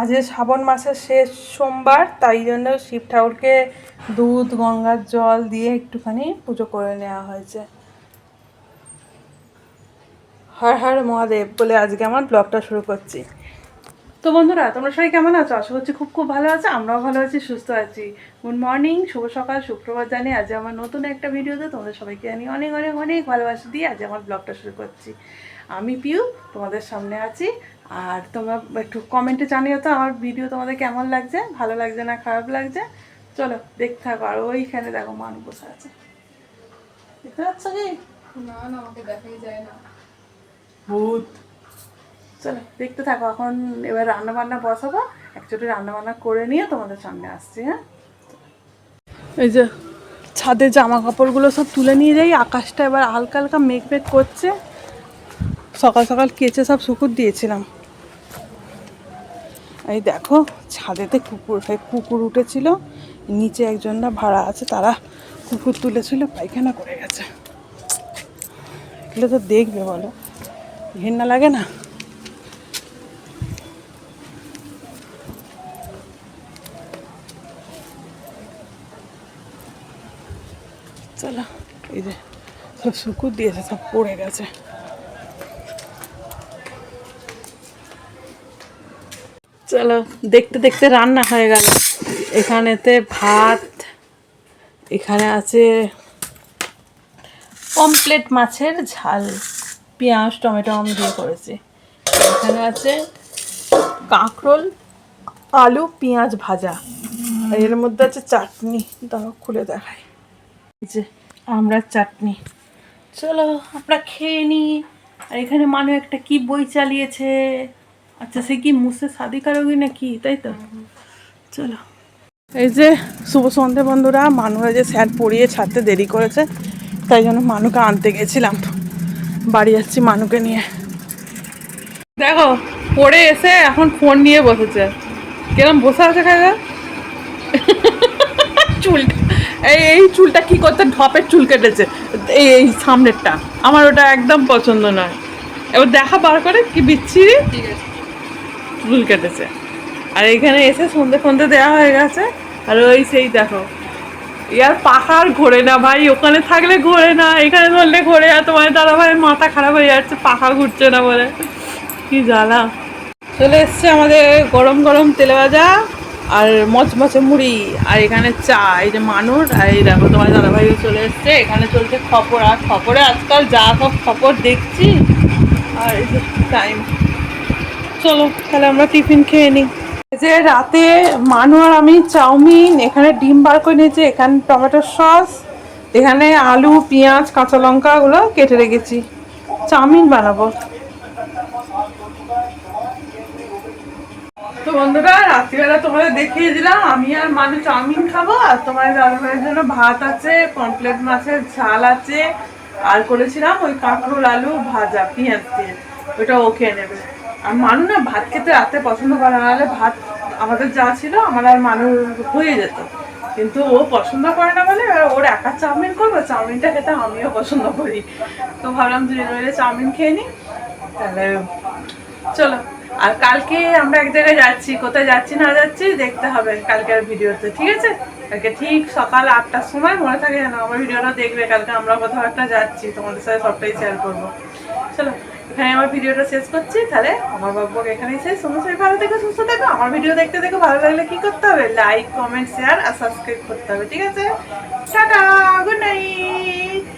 আজ শ্রাবণ মাসের শেষ সোমবার, তাই জন্য শিব ঠাকুরকে দুধ, গঙ্গার জল দিয়ে একটুখানি পুজো করে নেওয়া হয়েছে। হর হর মহাদেব বলে আজকে আমার ব্লগটা শুরু করছি। তো বন্ধুরা তোমরা সবাই কেমন আছো? আশা করছি খুব খুব ভালো আছো আমরাও ভালো আছি সুস্থ আছি। গুড মর্নিং শুভ সকাল শুক্রবার জানি আজ আমার নতুন একটা ভিডিওতে তোমাদের সবাইকে জানি অনেক অনেক অনেক ভালোবাসা দিয়ে আজ আমার ব্লগটা শুরু করছি। আমি পিউ তোমাদের সামনে আছি আর তোমরা একটু কমেন্টে জানিও তো আমার ভিডিও তোমাদের কেমন লাগছে ভালো লাগছে না খারাপ লাগছে? চলো দেখতে থাকো আর ওইখানে দেখো মানুষ বসে আছে। দেখতে পাচ্ছ কি? না না আমাকে দেখাই যায় না। ভূত। চলো, দেখতে থাকো, এখন এবার রান্না বান্না বসাবো। একচুয়ালি রান্না বান্না করে নিয়ে তোমাদের সামনে আসছি হ্যাঁ? এই যে ছাদে জামা কাপড়গুলো সব তুলে নিয়ে যাই, আকাশটা এবার হালকা হালকা মেঘ মেঘ করছে। সকাল সকাল কেচে সব শুকুর দিয়েছিলাম। এই দেখো, ছাদেতে কুকুর কুকুর উঠেছিল। নিচে একজনরা ভাড়া আছে, তারা কুকুর তুলেছিল, পায়খানা করে গেছে। এগুলো তো দেখবে বলো। ঘেন্না লাগে না? চলো, এই যে সব শুকুর দিয়েছে সব পড়ে গেছে। চলো, দেখতে দেখতে রান্না হয়ে গেল। এখানেতে ভাত, এখানে আছে কমপ্লেট মাছের ঝাল, পেঁয়াজ, টমেটো আম দিয়ে করেছি। এখানে আছে কাঁকরোল, আলু, পেঁয়াজ ভাজা। এর মধ্যে আছে চাটনি, দাঁড়াও খুলে এই যে আমড়ার চাটনি। চলো, আমরা খেয়ে নিই আর এখানে মানু একটা কি বই চালিয়েছে? আচ্ছা সে কি মুসে শাদি কারোগি না কি তাই তো? চলো। এই যে, শুভ সন্ধে বন্ধুরা, মানুরা যে স্যার পড়িয়ে ছাড়তে দেরি করেছে, তাই জন্য মানুকে আনতে গেছিলাম। বাড়ি যাচ্ছি মানুকে নিয়ে। দেখো, পড়ে এসে এখন ফোন নিয়ে বসেছে। কিরম বসে আছে খাইদা? চুলটা এই এই চুলটা কি করতে? ঢপের চুল কেটেছে। এই এই সামনেরটা। আমার ওটা একদম পছন্দ নয়। এবার দেখা বার করে কি বিচ্ছিরি চুল কেটেছে। আর এখানে এসে সন্ধে ফন্ধে দেওয়া হয়ে গেছে। আর ওই সেই দেখো। ইয়ার পাখার ঘোরে না ভাই। ওখানে থাকলে ঘোরে না। এখানে ধরলে ঘোরে। আর তোমার দাদা ভাই মাথা খারাপ হয়ে যাচ্ছে। পাখা ঘুরছে না বলে। কি জ্বালা। চলে এসছে আমাদের গরম গরম তেলে ভাজা। আর মচমচে মুড়ি, আর এখানে চা, এই যে মানুষ আর এই দেখো তোমার দাদা ভাইও চলে এসছে। এখানে চলছে খবর আর খবরে আজকাল যা সব খবর দেখছি, আর এই যে টাইম চলো, তাহলে আমরা টিফিন খেয়ে নিই। যে রাতে মানু আর আমি চাউমিন, এখানে ডিম বার করে নিয়েছি, এখানে টমেটো সস, এখানে আলু, পেঁয়াজ, কাঁচা লঙ্কা গুলো কেটে রেখেছি। চাউমিন বানাবো। তো বন্ধুরা, রাত্রিবেলা তোমাদের দেখিয়ে দিলাম। আমি আর মানু চাউমিন খাব, আর তোমার দাদাভাইয়ের জন্য ভাত আছে পমপ্লেট মাছের ঝাল আছে। আর করেছিলাম ওই কাঁকরোল আলু ভাজা, পেঁয়াজ দিয়ে। ওটা ও খেয়ে নেবে। আর মানু না ভাত খেতে রাতে পছন্দ করে নাহলে ভাত আমাদের যা ছিল, আমার আর মানু হয়ে যেত। কিন্তু ও পছন্দ করে না বলে ওর একা চাউমিন করব, চাউমিনটা খেতে আমিও পছন্দ করি। তো ভাবলাম দুজন মিলে চাউমিন খেয়ে নিই। তাহলে চলো। আর কালকে আমরা এক জায়গায় যাচ্ছি, কোথায় যাচ্ছি না যাচ্ছি দেখতে হবে কালকের ভিডিওতে, ঠিক আছে? কালকে ঠিক সকাল আটটার সময় মনে থাকে যেন আমার ভিডিওটা দেখবে, কালকে আমরা কোথাও একটা যাচ্ছি, তোমাদের সাথে সবটাই শেয়ার করব। চলো এখানে আমার ভিডিওটা শেষ করছি, তাহলে আমার বকবক এখানেই শেষ। তোমরা ভালো থেকো, সুস্থ থেকো। আমার ভিডিও দেখতে দেখো, ভালো লাগলে কি করতে হবে? লাইক কমেন্ট শেয়ার আর সাবস্ক্রাইব করতে হবে, ঠিক আছে? Tata good night